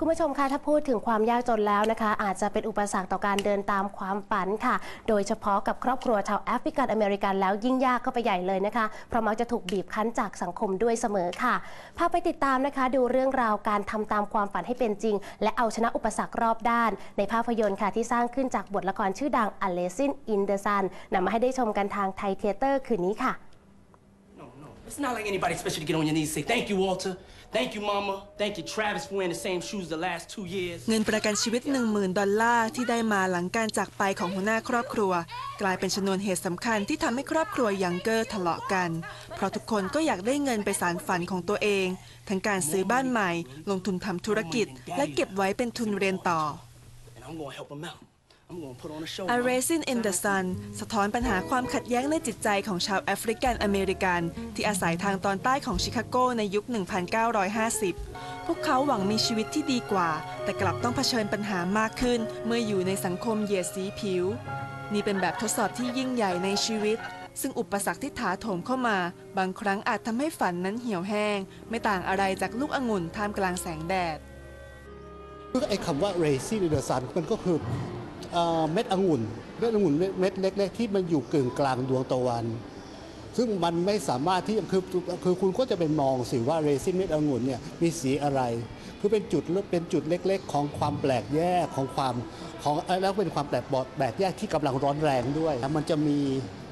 คุณผู้ชมคะถ้าพูดถึงความยากจนแล้วนะคะ อาจจะเป็นอุปสรรคต่อการเดินตามความฝันค่ะ โดยเฉพาะกับครอบครัวชาวแอฟริกันอเมริกันแล้วยิ่งยากเข้าไปใหญ่เลยนะคะ เพราะมักจะถูกบีบคั้นจากสังคมด้วยเสมอค่ะ พาไปติดตามนะคะ ดูเรื่องราวการทำตามความฝันให้เป็นจริง และเอาชนะอุปสรรครอบด้าน ในภาพยนตร์ค่ะที่สร้างขึ้นจากบทละครชื่อดัง A Lesson in the Sun นำมาให้ได้ชมกันทางไทยเทเตอร์คืนนี้ค่ะ It's not like anybody expects you to get on your knees and say, Thank you, Walter. Thank you, Mama. Thank you, Travis, for wearing the same shoes the last two years. เงินประกันชีวิต 10,000 ดอลลาร์ที่ได้มาหลังการจากไปของหัวหน้าครอบครัว กลายเป็นชนวนเหตุสำคัญที่ทำให้ครอบครัวยังเกอร์ทะเลาะกัน เพราะทุกคนก็อยากได้เงินไปสารฝันของตัวเอง ทั้งการซื้อบ้านใหม่ ลงทุนทำธุรกิจ และเก็บไว้เป็นทุนเรียนต่อ And I'm going to help him out. A Raisin in the Sun สะท้อนปัญหาความขัดแย้งในจิตใจของชาวแอฟริกันอเมริกัน ที่อาศัยทางตอนใต้ของชิคาโกในยุค 1950 พวกเขาหวังมีชีวิตที่ดีกว่า แต่กลับต้องเผชิญปัญหามากขึ้น เมื่ออยู่ในสังคมเหยียดสีผิว นี่เป็นแบบทดสอบที่ยิ่งใหญ่ในชีวิต ซึ่งอุปสรรคที่ถาโถมเข้ามา บางครั้งอาจทำให้ฝันนั้นเหี่ยวแห้ง ไม่ต่างอะไรจากลูกองุ่นท่ามกลางแสงแดดคือไอ้คำว่า raisin in the sun มันก็คือ เม็ดองุ่นเม็ดองุ่นเม็ดเล็ก ๆ ที่มันอยู่กึ่งกลางดวงตะวัน ซึ่งมันไม่สามารถที่คือคือคุณก็จะไปมองสิว่า raisin เม็ดองุ่นเนี่ยมีสีอะไร คือเป็นจุดเป็นจุดเล็ก ๆ ของความแปลกแยกของความของแล้วเป็นความแปลกบอดแปลกแยกที่กำลังร้อนแรงด้วย มันจะมี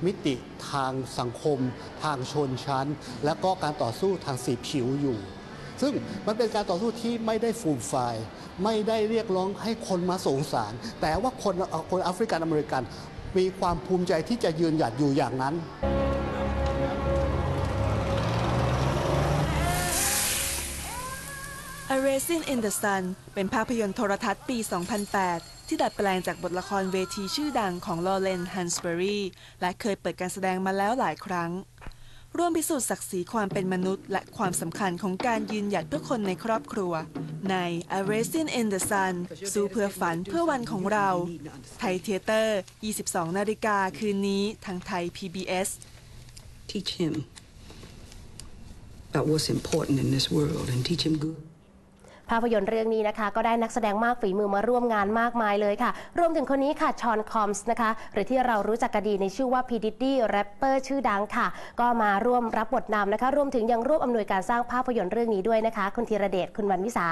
มิติทางสังคม ทางชนชั้น แล้วก็การต่อสู้ทางสีผิวอยู่ ซึ่งมันเป็นการต่อสู้ที่ไม่ได้ฟูมไฟไม่ได้เรียกร้องให้คนมาสงสาร แต่ว่าคนคนแอฟริกันอเมริกัน มีความภูมิใจที่จะยืนหยัดอยู่อย่างนั้นอ A Raisin in the Sun เป็นภาพยนตร์โทรทัศน์ปี 2008 ที่ดัดแปลงจากบทละครเวทีชื่อดังของลอเรนฮันสเบอรีและเคยเปิดการแสดงมาแล้วหลายครั้ง ร่วมพิสูจน์ศักดิ์ศรีความเป็นมนุษย์ และความสำคัญของการยืนหยัดเพื่อคนในครอบครัว ใน A r a s i n in the Sun สู้เพื่อฝันเพื่อวันของเรา ไทยเทเตอร์ 22 นาฬิกาคืนนี้ทางไทย PBS teach him about what's important in this world and teach him good. ภาพยนตร์เรื่องนี้นะคะ ก็ได้นักแสดงมากฝีมือมาร่วมงานมากมายเลยค่ะ รวมถึงคนนี้ค่ะชอนคอมส์นะคะ หรือที่เรารู้จักกันดีในชื่อว่าพีดิตี้แรปเปอร์ชื่อดังค่ะ ก็มาร่วมรับบทนำนะคะ รวมถึงยังร่วมอำนวยการสร้างภาพยนตร์เรื่องนี้ด้วยนะคะ คุณธีรเดชคุณวันวิสา